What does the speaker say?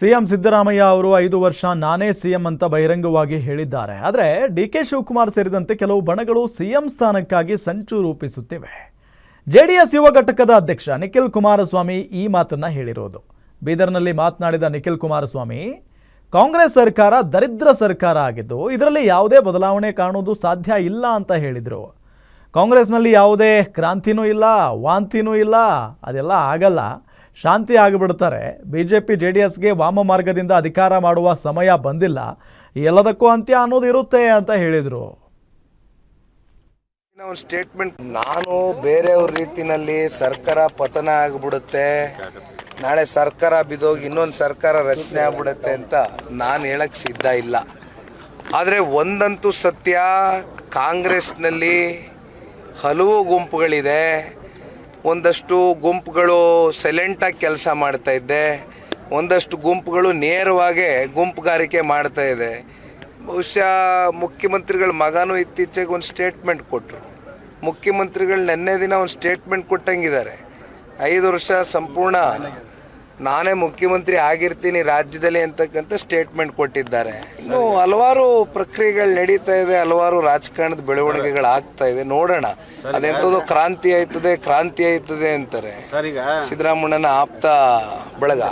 CM Siddaramaiah ಅವರು ಐದು ವರ್ಷ ನಾನೇ ಸಿಎಂ ಅಂತ ಬಹಿರಂಗವಾಗಿ ಹೇಳಿದ್ದಾರೆ. ಆದರೆ ಡಿ ಕೆ ಶಿವಕುಮಾರ್ ಸೇರಿದಂತೆ ಕೆಲವು ಬಣಗಳು ಸಿಎಂ ಸ್ಥಾನಕ್ಕಾಗಿ ಸಂಚು ರೂಪಿಸುತ್ತಿವೆ. ಜೆಡಿಎಸ್ ಯುವ ಘಟಕದ ಅಧ್ಯಕ್ಷ ನಿಖಿಲ್ ಕುಮಾರಸ್ವಾಮಿ ಈ ಮಾತನ್ನ ಹೇಳಿರೋದು. ಬೀದರ್ನಲ್ಲಿ ಮಾತನಾಡಿದ ನಿಖಿಲ್ ಕುಮಾರಸ್ವಾಮಿ, ಕಾಂಗ್ರೆಸ್ ಸರ್ಕಾರ ದರಿದ್ರ ಸರ್ಕಾರ ಆಗಿದ್ದು ಇದರಲ್ಲಿ ಯಾವುದೇ ಬದಲಾವಣೆ ಕಾಣುವುದು ಸಾಧ್ಯ ಇಲ್ಲ ಅಂತ ಹೇಳಿದರು. ಕಾಂಗ್ರೆಸ್ನಲ್ಲಿ ಯಾವುದೇ ಕ್ರಾಂತಿನೂ ಇಲ್ಲ, ವಾಂತಿನೂ ಇಲ್ಲ, ಅದೆಲ್ಲ ಆಗಲ್ಲ. ಶಾಂತಿ ಆಗಿಬಿಡ್ತಾರೆ B J P J D ಎಸ್ಗೆ ವಾಮ ಮಾರ್ಗದಿಂದ ಅಧಿಕಾರ ಮಾಡುವ ಸಮಯ ಬಂದಿಲ್ಲ. ಎಲ್ಲದಕ್ಕೂ ಅಂತ್ಯ ಅನ್ನೋದು ಇರುತ್ತೆ ಅಂತ ಹೇಳಿದರು. ಒಂದು ಸ್ಟೇಟ್ಮೆಂಟ್ ನಾನು ಬೇರೆಯವ್ರ ರೀತಿನಲ್ಲಿ ಸರ್ಕಾರ ಪತನ ಆಗಿಬಿಡುತ್ತೆ. ನಾಳೆ ಸರ್ಕಾರ ಬಿದ್ದೋಗಿ ಇನ್ನೊಂದು ಸರ್ಕಾರ ರಚನೆ ಆಗ್ಬಿಡುತ್ತೆ ಅಂತ ನಾನು ಹೇಳಕ್ ಸಿದ್ಧ ಇಲ್ಲ. ಆದರೆ ಒಂದಂತೂ ಸತ್ಯ, ಕಾಂಗ್ರೆಸ್ನಲ್ಲಿ ಹಲವು ಗುಂಪುಗಳಿದೆ. ಒಂದಷ್ಟು ಗುಂಪುಗಳು ಸೈಲೆಂಟಾಗಿ ಕೆಲಸ ಮಾಡ್ತಾ ಇದ್ದೆ. ಒಂದಷ್ಟು ಗುಂಪುಗಳು ನೇರವಾಗಿ ಗುಂಪುಗಾರಿಕೆ ಮಾಡ್ತಾ ಇದೆ. ಬಹುಶಃ ಮುಖ್ಯಮಂತ್ರಿಗಳ ಮಗನೂ ಇತ್ತೀಚೆಗೆ ಒಂದು ಸ್ಟೇಟ್ಮೆಂಟ್ ಕೊಟ್ಟರು ಮುಖ್ಯಮಂತ್ರಿಗಳು ನೆನ್ನೆ ದಿನ ಒಂದು ಸ್ಟೇಟ್ಮೆಂಟ್ ಕೊಟ್ಟಂಗಿದ್ದಾರೆ. ಐದು ವರ್ಷ ಸಂಪೂರ್ಣ ನಾನೇ ಮುಖ್ಯಮಂತ್ರಿ ಆಗಿರ್ತೀನಿ ರಾಜ್ಯದಲ್ಲಿ ಅಂತಕ್ಕಂಥ ಸ್ಟೇಟ್ಮೆಂಟ್ ಕೊಟ್ಟಿದ್ದಾರೆ. ಇನ್ನು ಹಲವಾರು ಪ್ರಕ್ರಿಯೆಗಳು ನಡೀತಾ ಇದೆ ಹಲವಾರು ರಾಜಕಾರಣದ ಬೆಳವಣಿಗೆಗಳು ಆಗ್ತಾ ಇದೆ. ನೋಡೋಣ. ಅದೆಂಥದ್ದು ಕ್ರಾಂತಿ ಆಯ್ತದೆ ಕ್ರಾಂತಿ ಆಯ್ತದೆ ಅಂತಾರೆ. ಸಿದ್ದರಾಮಣ್ಣನ ಆಪ್ತ ಬಳಗ.